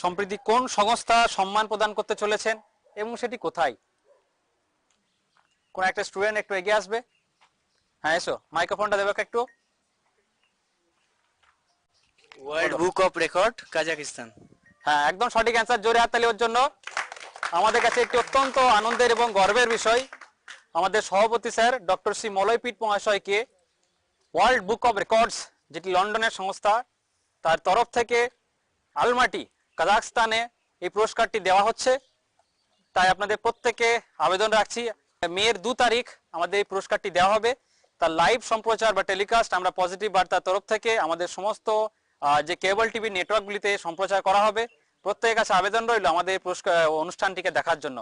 সম্প্রতি কোন সংস্থা সম্মান প্রদান করতে চলেছেন এবং সেটি কোথায়? কোন একটা স্টুডেন্ট একটু এগিয়ে আসবে? হ্যাঁ এসো। মাইক্রোফোনটা দেবে একটু। World book of record Kazakhstan হ্যাঁ একদম সঠিক অ্যান্সার জোরে হাততালি ওর জন্য। আমাদের কাছে একটি অত্যন্ত আনন্দের এবং গর্বের বিষয়। আমাদের সভাপতি স্যার ডক্টর শ্রী মলয়পীঠ মহাশয়কে ওয়ার্ল্ড বুক অফ রেকর্ডস যেটি লন্ডনের সংস্থা তার তরফ থেকে আলমাটি কাজাকস্তানে এই পুরস্কারটি দেওয়া হচ্ছে। তাই আপনাদের প্রত্যেকে আবেদন রাখছি। মেয়ের দু তারিখ আমাদের এই পুরস্কারটি দেওয়া হবে। তার লাইভ সম্প্রচার বা টেলিকাস্ট আমরা পজিটিভ বার্তার তরফ থেকে আমাদের সমস্ত যে কেবল টিভি নেটওয়ার্কগুলিতে সম্প্রচার করা হবে। প্রত্যেকের কাছে আবেদন রইল আমাদের পুরস্কার অনুষ্ঠানটিকে দেখার জন্য।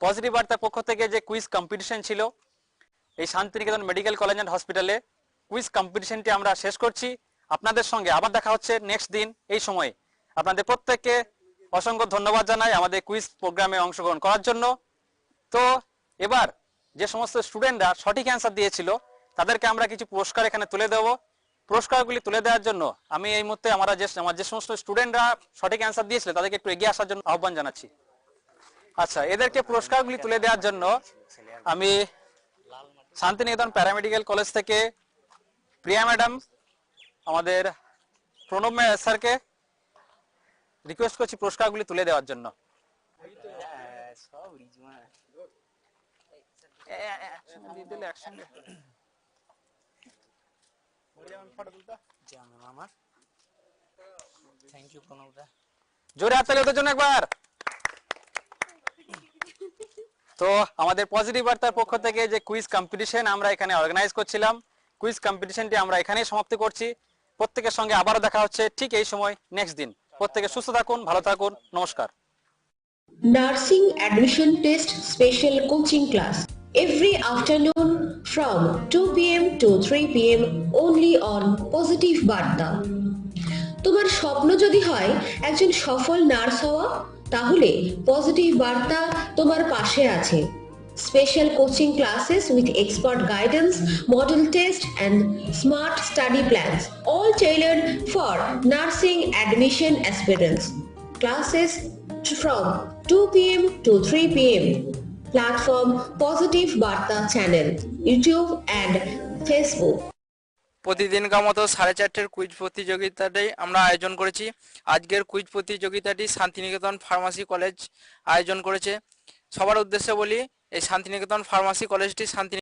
পজিটিভ বার্তার পক্ষ থেকে যে কুইজ কম্পিটিশন ছিল, এই শান্তিনিকেতন মেডিকেল কলেজ অ্যান্ড হসপিটালে কুইজ কম্পিটিশনটি আমরা শেষ করছি। আপনাদের সঙ্গে আবার দেখা হচ্ছে নেক্সট দিন, এই সময়ে। আপনাদের প্রত্যেককে অসংখ্য ধন্যবাদ জানাই আমাদের কুইজ প্রোগ্রামে অংশগ্রহণ করার জন্য। তো এবার যে সমস্ত স্টুডেন্টরা সঠিক অ্যান্সার দিয়েছিল, তাদেরকে আমরা কিছু পুরস্কার এখানে তুলে দেব। পুরস্কারগুলি তুলে দেওয়ার জন্য আমি এই মুহূর্তে আমরা যে, আমার যে সমস্ত স্টুডেন্টরা সঠিক অ্যান্সার দিয়েছিল, তাদেরকে একটু এগিয়ে আসার জন্য আহ্বান জানাচ্ছি। আচ্ছা এদেরকে পুরস্কারগুলি তুলে দেওয়ার জন্য আমি শান্তিনিকেতন প্যারামেডিক্যাল কলেজ থেকে প্রিয়া ম্যাডাম, আমাদের প্রণব স্যারকে রিকোয়েস্ট করছি পুরস্কারগুলি তুলে দেওয়ার জন্য। প্রণবদা জোরে হাততালি ওদের জন্য একবার। তো আমাদের পজিটিভ বার্তার পক্ষ থেকে যে কুইজ কম্পিটিশন আমরা এখানে অর্গানাইজ করছিলাম কুইজ কম্পিটিশনটি আমরা এখানেই সমাপ্তি করছি। প্রত্যেকের সঙ্গে আবারও দেখা হচ্ছে ঠিক এই সময় নেক্সট দিন। প্রত্যেকে সুস্থ থাকুন, ভালো থাকুন, নমস্কার। Nursing admission test special coaching class every afternoon from two PM to three PM only on positive Barta. তোমার স্বপ্ন যদি হয় একজন সফল নার্স হওয়া, তাহলে পজিটিভ বার্তা তোমার পাশে আছে। Special coaching classes with expert guidance model test and smart study plans all tailored for nursing admission aspirants classes from 2 p.m. to 3 p.m. Platform Positive Barta Channel, YouTube and Facebook. প্রতিদিনকার মতো সাড়ে চারটের quiz প্রতিযোগিতাটি আমরা আয়োজন করেছি আজকের quiz প্রতিযোগিতাটি Santiniketan pharmacy college আয়োজন করেছে সবার উদ্দেশ্যে বলি এই শান্তিনিকেতন ফার্মাসি কলেজটি শান্তি